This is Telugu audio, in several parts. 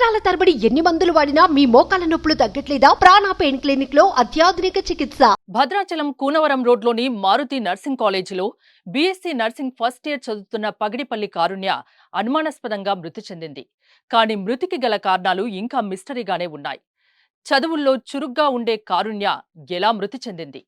సంవత్సరాల తరబడి ఎన్ని మందులు వాడినా మీ మోకాల నొప్పులు తగ్గట్లేదా? ప్రాణ పెయిన్ క్లినిక్లో అత్యాధునిక చికిత్స. భద్రాచలం కూనవరం రోడ్లోని మారుతి నర్సింగ్ కాలేజీలో బీఎస్సీ నర్సింగ్ ఫస్ట్ ఇయర్ చదువుతున్న పగిడిపల్లి కారుణ్య అనుమానాస్పదంగా మృతి చెందింది. కానీ మృతికి గల కారణాలు ఇంకా మిస్టరీగానే ఉన్నాయి. చదువుల్లో చురుగ్గా ఉండే కారుణ్య ఎలా మృతి చెందింది?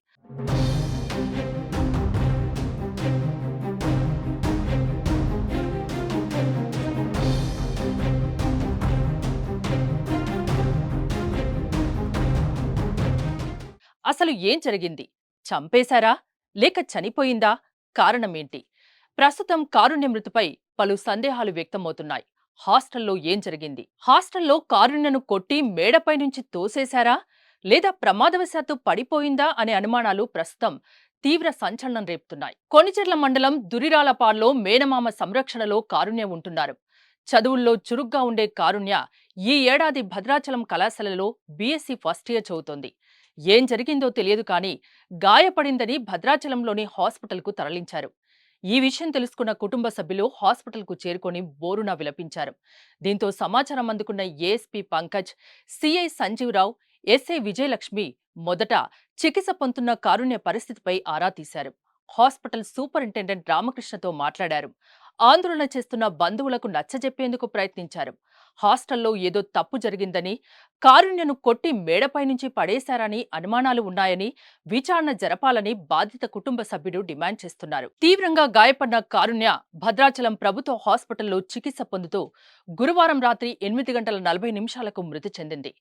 అసలు ఏం జరిగింది? చంపేశారా? లేక చనిపోయిందా? కారణమేంటి? ప్రస్తుతం కారుణ్య మృతిపై పలు సందేహాలు వ్యక్తమవుతున్నాయి. హాస్టల్లో ఏం జరిగింది? హాస్టల్లో కారుణ్యను కొట్టి మేడపై నుంచి తోసేశారా? లేదా ప్రమాదవశాత్తు పడిపోయిందా అనే అనుమానాలు ప్రస్తుతం తీవ్ర సంచలనం రేపుతున్నాయి. కొనిచెర్ల మండలం దురిరాలపాడులో మేనమామ సంరక్షణలో కారుణ్య ఉంటున్నారు. చదువుల్లో చురుగ్గా ఉండే కారుణ్య ఈ ఏడాది భద్రాచలం కళాశాలలో బీఎస్సీ ఫస్ట్ ఇయర్ చదువుతోంది. ఏం జరిగిందో తెలియదు కానీ గాయపడిందని భద్రాచలంలోని హాస్పిటల్కు తరలించారు. ఈ విషయం తెలుసుకున్న కుటుంబ సభ్యులు హాస్పిటల్కు చేరుకొని బోరున విలపించారు. దీంతో సమాచారం అందుకున్న ASP Pankaj CI Sanjeevarao SI Vijayalakshmi మొదట చికిత్స పొందుతున్న కారుణ్య పరిస్థితిపై ఆరా తీశారు. హాస్పిటల్ సూపరింటెండెంట్ రామకృష్ణతో మాట్లాడారు. ఆందోళన చేస్తున్న బంధువులకు నచ్చజెప్పేందుకు ప్రయత్నించారు. హాస్టల్లో ఏదో తప్పు జరిగిందని కారుణ్యను కొట్టి మేడపై నుంచి పడేశారని అనుమానాలు ఉన్నాయని విచారణ జరపాలని బాధిత కుటుంబ సభ్యుడు డిమాండ్ చేస్తున్నారు. తీవ్రంగా గాయపడిన కారుణ్య భద్రాచలం ప్రభుత్వ హాస్పిటల్లో చికిత్స పొందుతూ గురువారం రాత్రి ఎనిమిది గంటల నలభై నిమిషాలకు మృతి చెందింది.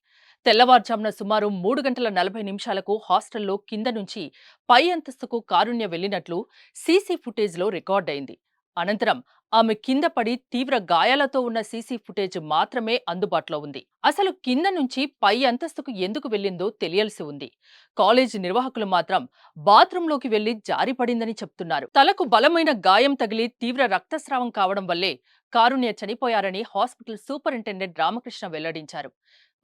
తెల్లవారుజామున సుమారు మూడు గంటల నలభై నిమిషాలకు హాస్టల్లో కింద నుంచి పై అంతస్తుకు కారుణ్య వెళ్ళినట్లు సీసీ ఫుటేజ్లో రికార్డైంది అనంతరం ఆమె కింద పడి తీవ్ర గాయాలతో ఉన్న సీసీ ఫుటేజ్ మాత్రమే అందుబాటులో ఉంది. అసలు కింద నుంచి పై అంతస్తుకు ఎందుకు వెళ్ళిందో తెలియాల్సి ఉంది. కాలేజీ నిర్వాహకులు మాత్రం బాత్రూంలోకి వెళ్ళి జారిపడిందని చెప్తున్నారు. తలకు బలమైన గాయం తగిలి తీవ్ర రక్తస్రావం కావడం వల్లే కారుణ్య చనిపోయారని హాస్పిటల్ సూపరింటెండెంట్ రామకృష్ణ వెల్లడించారు.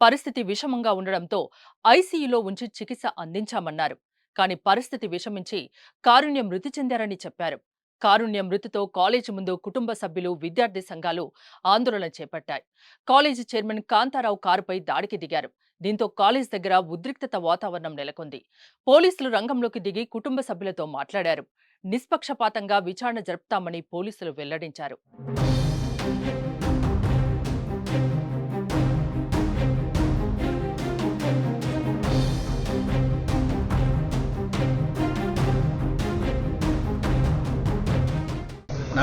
పరిస్థితి విషమంగా ఉండడంతో ఐసీయూలో ఉంచి చికిత్స అందించామన్నారు. కానీ పరిస్థితి విషమించి కారుణ్య మృతి చెందారని చెప్పారు. కారుణ్య మృతితో కాలేజీ ముందు కుటుంబ సభ్యులు విద్యార్థి సంఘాలు ఆందోళన చేపట్టాయి. కాలేజీ చైర్మన్ కాంతారావు కారుపై దాడికి దిగారు. దీంతో కాలేజ్ దగ్గర ఉద్రిక్తత వాతావరణం నెలకొంది. పోలీసులు రంగంలోకి దిగి కుటుంబ సభ్యులతో మాట్లాడారు. నిష్పక్షపాతంగా విచారణ జరుపుతామని పోలీసులు వెల్లడించారు.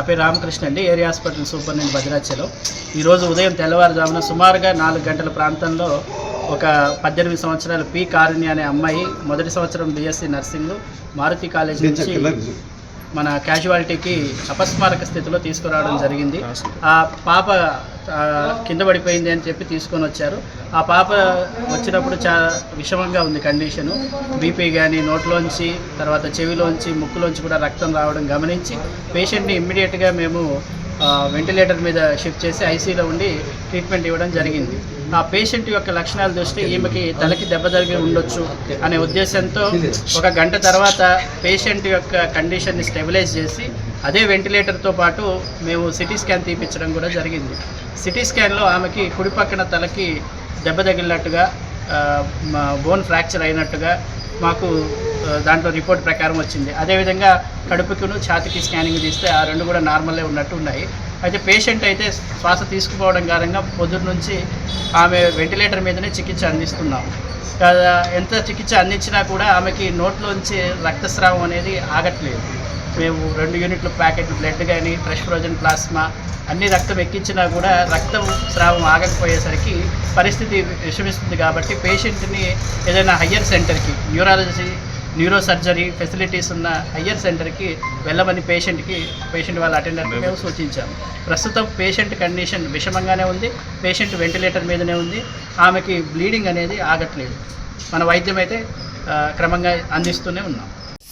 పేరు రామకృష్ణ అండి. Area hospital superintendent Bhadrachalam. ఈరోజు ఉదయం తెల్లవారుజామున సుమారుగా నాలుగు గంటల ప్రాంతంలో ఒక పద్దెనిమిది సంవత్సరాల పి కారుణ్య అనే అమ్మాయి మొదటి సంవత్సరం బీఎస్సీ నర్సింగ్ మారుతి కాలేజ్ నుంచి మన క్యాజువాలిటీకి అపస్మారక స్థితిలో తీసుకురావడం జరిగింది. ఆ పాప కింద పడిపోయింది అని చెప్పి తీసుకొని వచ్చారు. ఆ పాప వచ్చినప్పుడు చాలా విషమంగా ఉంది కండిషను బీపీ కానీ నోట్లోంచి తర్వాత చెవిలోంచి ముక్కులోంచి కూడా రక్తం రావడం గమనించి పేషెంట్ని ఇమ్మీడియట్గా మేము వెంటిలేటర్ మీద షిఫ్ట్ చేసి ఐసీలో ఉండి ట్రీట్మెంట్ ఇవ్వడం జరిగింది. ఆ పేషెంట్ యొక్క లక్షణాల దృష్టి ఈమెకి తలకి దెబ్బ తగిలి ఉండొచ్చు అనే ఉద్దేశంతో ఒక గంట తర్వాత పేషెంట్ యొక్క కండిషన్ని స్టెబిలైజ్ చేసి అదే వెంటిలేటర్తో పాటు మేము సిటీ స్కాన్ తీపించడం కూడా జరిగింది. సిటీ స్కాన్లో ఆమెకి కుడి పక్కన తలకి దెబ్బ తగిలినట్టుగా బోన్ ఫ్రాక్చర్ అయినట్టుగా మాకు దాంట్లో రిపోర్ట్ ప్రకారం వచ్చింది. అదేవిధంగా కడుపుకును ఛాతికి స్కానింగ్ తీస్తే ఆ రెండు కూడా నార్మల్లే ఉన్నట్టు ఉన్నాయి. అయితే పేషెంట్ అయితే శ్వాస తీసుకుపోవడం కారణంగా పొద్దున్న నుంచి ఆమె వెంటిలేటర్ మీదనే చికిత్స అందిస్తున్నాం ఎంత చికిత్స అందించినా కూడా ఆమెకి నోట్లోంచి రక్తస్రావం అనేది ఆగట్లేదు. మేము రెండు యూనిట్ల ప్యాకెట్ బ్లడ్ కానీ ఫ్రెష్ ఫ్రోజన్ ప్లాస్మా అన్ని రక్తం ఎక్కించినా కూడా రక్తం స్రావం ఆగకపోయేసరికి పరిస్థితి విషమిస్తుంది కాబట్టి పేషెంట్ని ఏదైనా హయ్యర్ సెంటర్కి న్యూరాలజీ న్యూరో సర్జరీ ఫెసిలిటీస్ ఉన్న హయ్యర్ సెంటర్కి వెళ్ళమని పేషెంట్కి పేషెంట్ వాళ్ళ అటెండర్కి మేము సూచించాము ప్రస్తుతం పేషెంట్ కండిషన్ విషమంగానే ఉంది పేషెంట్ వెంటిలేటర్ మీదనే ఉంది ఆమెకి బ్లీడింగ్ అనేది ఆగట్లేదు. మన వైద్యం అయితే క్రమంగా అందిస్తూనే ఉన్నాం.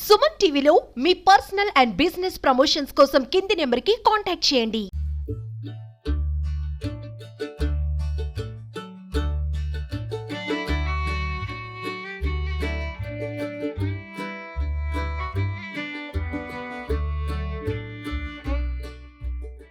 సుమన్ టీవీలో మీ పర్సనల్ అండ్ బిజినెస్ ప్రమోషన్స్ కోసం కింది నెంబర్కి కాంటాక్ట్ చేయండి.